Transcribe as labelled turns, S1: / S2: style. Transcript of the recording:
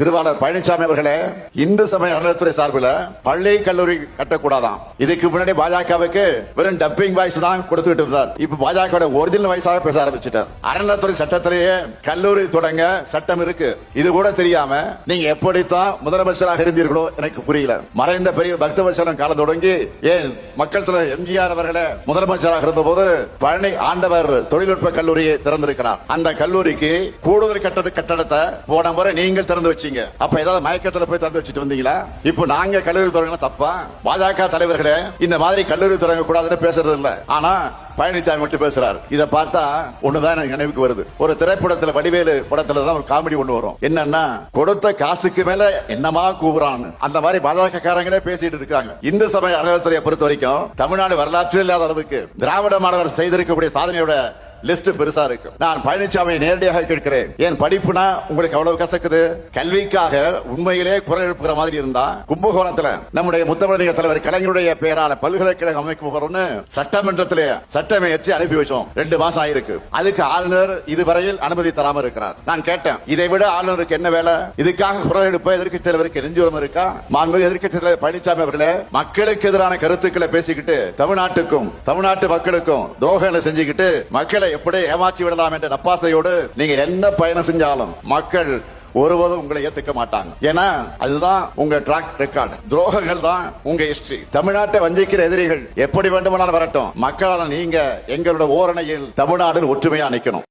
S1: திருவாளர் பழனிசாமி அவர்களே இந்து சமய அறநிலையத்துறை சார்பில் பள்ளி கல்லூரி கட்டக்கூடாதாம். இதுக்கு முன்னாடி பாஜகவுக்கு வெறும் டப்பிங் வாய்ஸ் தான் கொடுத்துட்டு இருந்தார். இப்ப பாஜக ஒரிஜினல் வாய்ஸாக பேச ஆரம்பிச்சிட்டார். அறநிலையத்துறை சட்டத்திலேயே கல்லூரி தொடங்க சட்டம் இருக்கு. இது கூட தெரியாம நீங்க எப்படித்தான் முதலமைச்சராக இருந்தீர்களோ எனக்கு புரியல. மறைந்த பெரிய பக்தவசனம் காலம் தொடங்கி ஏன் மக்கள் தலைவர் எம்ஜிஆர் அவர்களே முதலமைச்சராக இருந்தபோது பழனி ஆண்டவர் தொழில்நுட்ப கல்லூரியை திறந்திருக்கிறார். அந்த கல்லூரிக்கு கூடுதல் கட்டட கட்டடத்தை போன முறை நீங்கள் திறந்து வச்சீங்க. அப்ப ஏதாவது மயக்கத்துல போய் திறந்து வச்சுட்டு வந்தீங்களா? இப்போ நாங்க கல்லூரி தொடங்கினா தப்பா? பாஜக தலைவர்களே இந்த மாதிரி கல்லூரி தொடங்க கூடாதுன்னு பேசுறது இல்ல. ஆனா பழனிசாமி மட்டும் பேசுறாரு. இதை பார்த்தா ஒண்ணுதான் எனக்கு நினைவுக்கு வருது. ஒரு திரைப்படத்துல வடிவேலு படத்துல தான் ஒரு காமெடி ஒண்ணு வரும். என்னன்னா கொடுத்த காசுக்கு மேல என்னமா கூவுறான்னு. அந்த மாதிரி பாஜக காரங்களே பேசிட்டு இருக்காங்க. இந்து சமய அறநிலையத்துறையை பொறுத்த வரைக்கும் தமிழ்நாடு வரலாற்றில் இல்லாத அளவுக்கு திராவிட மாணவர் செய்திருக்கக்கூடிய சாதனையோட லிஸ்ட் பெருசா இருக்கும் நான் பழனிசாமியை நேரடியாக கேட்கிறேன். என் படிப்புனா உங்களுக்கு அவ்வளவு கசக்குது? கல்விக்காக உண்மையிலே குரல் எழுப்புகிற மாதிரி இருந்தா கும்பகோணத்துல நம்முடைய முத்தமிழக தலைவர் கலைஞருடைய பெயரான பல்கலைக்கழகம் அமைக்க போறோம்னு சட்டமன்றத்திலே சட்டம் ஏற்றி அனுப்பி வச்சோம். ரெண்டு மாசம் ஆயிருக்கு. அதுக்கு ஆளுநர் இதுவரையில் அனுமதி தராம இருக்கிறார். நான் கேட்டேன். இதை விட ஆளுநருக்கு என்ன வேலை? இதுக்காக குரல் எடுப்ப எதிர்க்கட்சி தலைவருக்கு நெஞ்சுரம் இருக்கா? மாண்பு எதிர்க்கட்சி தலைவர் பழனிசாமி அவர்களே மக்களுக்கு எதிரான கருத்துக்களை பேசிக்கிட்டு தமிழ்நாட்டுக்கும் தமிழ்நாட்டு மக்களுக்கும் துரோகங்களை செஞ்சுக்கிட்டு மக்களை எப்படி ஏமாற்றி விடலாம் என்ற நப்பாசையோடு நீங்க என்ன பயணம் செஞ்சாலும் மக்கள் ஒருவரும் உங்களை ஏத்துக்க மாட்டாங்க. ஏன்னா அதுதான் உங்க ட்ராக் ரெக்கார்டு துரோகங்கள் தான் உங்க ஹிஸ்டரி தமிழ்நாட்டை வஞ்சிக்கிற எதிரிகள் எப்படி வேண்டுமானாலும் வரட்டும். மக்களான நீங்க எங்களோட ஓரணையில் தமிழ்நாடு ஒற்றுமையா நிக்கணும்.